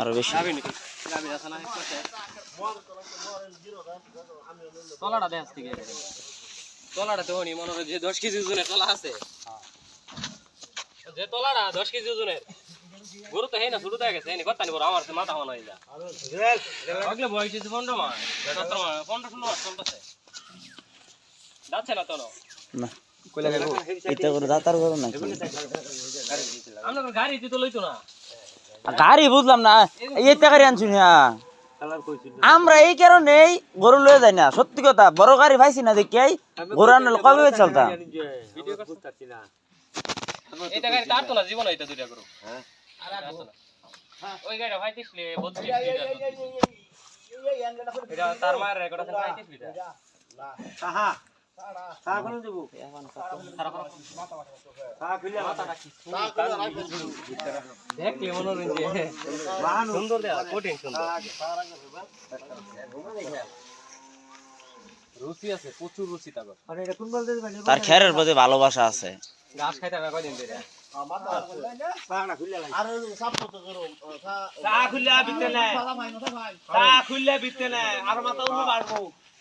আরও বেশি। না? তলাটা দেখাস থেকে তলাটা তো হনি মনে হয় যে দশ কেজি ওজনের তলা আছে। যে তলাটা দশ কেজি ওজনের। গরু তো হেই না শুরু থেকে গেছে হেনি কথা নি বড় আমার মাথা হওয়া নাই যা আগলে বয়স হয়েছে পনেরো মাস সতেরো মাস পনেরো ষোলো মাস চলতেছে। যাচ্ছে না তো না। না এটা করে দাতার করো নাকি? আমরা গাড়ি দিতে লইতো না। গাড়ি বুঝলাম না এই গাড়ি আনছুন না আমরা এই কারণেই গরু লয়ে যাই না সত্যি কথা বড় গাড়ি পাইছি না দেখিয়াই গরু আনলে কবে চলতাম এটা গাড়ি তার তো জীবন এটা দুইটা করো ওই গাড়িটা ভাই তিসলে এটা তার মায়ের রেকর্ড আছে ভাই তিসলি প্রচুর রুচি তার খেরের প্রতি ভালোবাসা আছে। ঘাস খাইতে খুললে বিতে নাই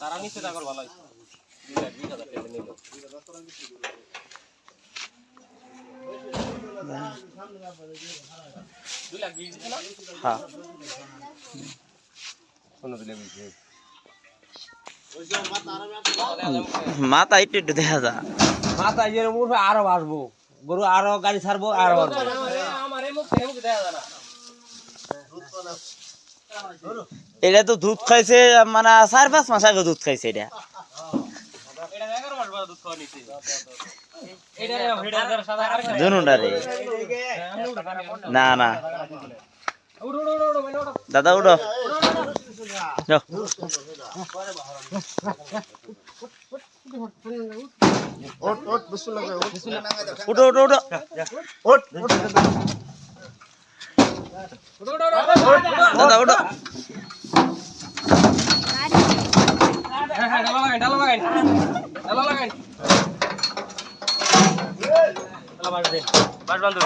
তারা নিচে তাকর ভালো হয়েছে। দুই হাজার টাকা নিল। দুই লাখ বিশ দিছে হ্যাঁ। কোনো দিলে বিশ মাথা একটু একটু দেখা যা। মাথা আরও বাড়বো। গরু আরও গাড়ি ছাড়বো আরও বাড়বো। এটা তো দুধ খাইছে মানে চার পাঁচ মাস আগে দুধ খাইছে এটা এটা এগারো মাস বড় দুধ খাওয়া নিচ্ছে এটা এটা সাদা আরেকটা দুনুটারে না না। উড়ো উড়ো উড়ো উড়ো মানে উড়ো দাদা উঠো যাও। উঠো উঠো উঠো। দাদা উঠো বাঁধ বাঁধুন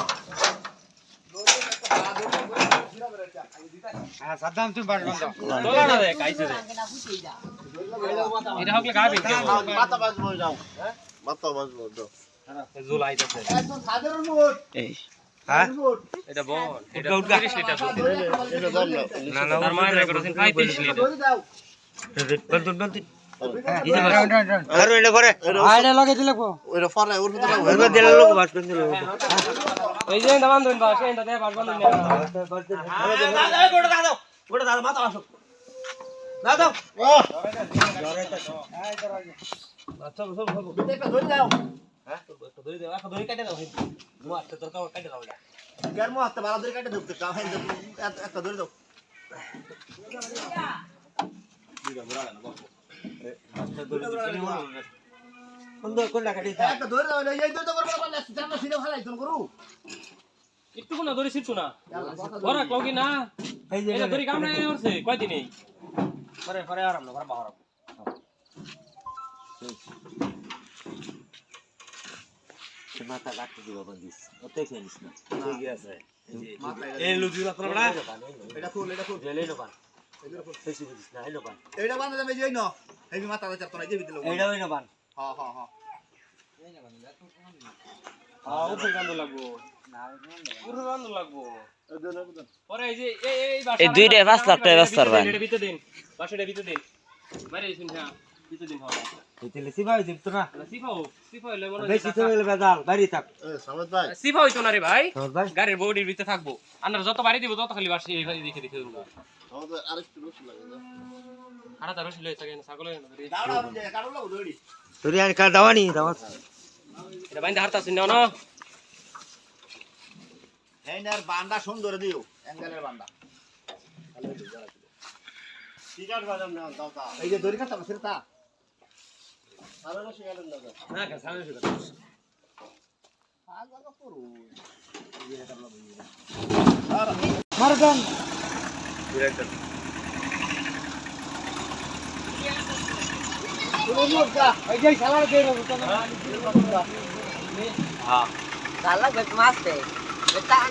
সাদ্দাম তুমি বাড়ি বন্ধ তোলা দে কাইছে দে এটা হকলে গাবি জুল আইতাছে এই। হ্যাঁ? এটা বল এটা 30 লিটার দুধ না। না তার মায়ের রেকর্ড আছে 35 লিটার আর এটা করে আইডা লগে দিলে কো ওইটা দিলে লোক বাস করে দিলে এই যে দামান দেন বাস এই দে বাস বান্ধুন গোটা দাদা মাথা আসো দাদা আচ্ছা সব সব হ্যাঁ? ধরে দাও একটা ধরে কাটে দাও মু তোর কাও কাটে দাও এটা সুন্দর কোনটা কাটি একটু কোনা ধরে ছিটু না ওরা কলকি না। এই যে এটা ধরে কামড়ে করছে কয়দিন এই? পরে পরে আরাম না পরে বাহার মাথা কাটতে দিব বন্দিস ওতে খেলিস না ঠিক আছে এই লুজু আপনার না এটা জেলে নো পান হ্যাঁ লাগবো পুরো কান্দ লাগবো পরে যে এই দুইটাই পাঁচ লাখ দিন। বাসাটা ভিতরে দিন। বাইরে দিন হ্যাঁ। ভিতরে দিন হবে এইতে সিবাই দিত না? সিফাও সিফা হইলে মনে বেশি তো বেদাল বাড়ি থাক। এ সামত ভাই। সিফা হইতো না রে ভাই। সহজ ভাই? গাড়ির বডির ভিতরে থাকব। আপনার যত বাড়ি দিব তত খালি বাসি এই দেখে দেখে দেবো। না? তার রসিল থাকে ছাগল দাঁড়া বুঝে কারও লাগো দড়ি তোরি আর কার দাওয়ানি দাওয়াত এটা বাইন্দা হারতা শুনে না হেইনার বান্ডা সুন্দর দিও অ্যাঙ্গেলের বান্ডা ঠিক আছে বাজাম না দাও দাও। এই যে দড়ি কাটা আছে তা। আমি না শিখালেন না দাও না কা সামনে শুকা আগ আগ করু মার দান এই যে সালার দে Salah bet mas deh. Betan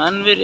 छानवे